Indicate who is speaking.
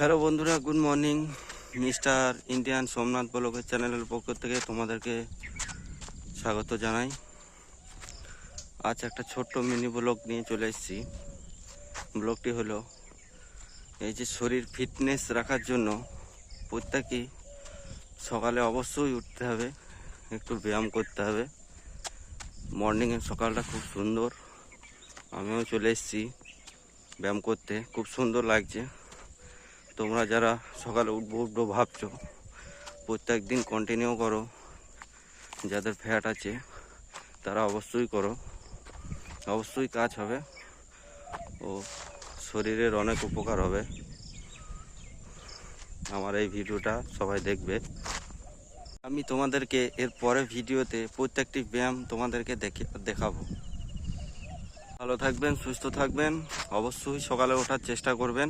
Speaker 1: Hello বন্ধুরা, good morning. Mister Indian Somnath ব্লগের চ্যানেলের পক্ষ থেকে তোমাদেরকে স্বাগত জানাই। আজ একটা ছোট্ট মিনি ব্লগ নিয়ে চলে এসেছি। ব্লগটি হলো এই যে শরীর ফিটনেস রাখার জন্য প্রত্যেকেই সকালে অবশ্যই উঠতে হবে, একটু ব্যায়াম করতে হবে। মর্নিংয়ের সকালটা খুব সুন্দর। আমিও চলে এসেছি ব্যায়াম করতে, খুব সুন্দর লাগছে। তোমরা যারা সকালে উঠবো উঠবো ভাবছ প্রত্যেক দিন কন্টিনিউ করো। যাদের ফ্যাট আছে, তারা অবশ্যই করো। অবশ্যই কাজ হবে। ও শরীরের অনেক উপকার হবে। আমার এই ভিডিওটা সবাই দেখবে। আমি তোমাদেরকে এর পরে ভিডিওতে প্রত্যেকটি ব্যায়াম তোমাদেরকে দেখে, দেখাবো। ভালো থাকবেন, সুস্থ থাকবেন। অবশ্যই সকালে ওঠার চেষ্টা করবেন।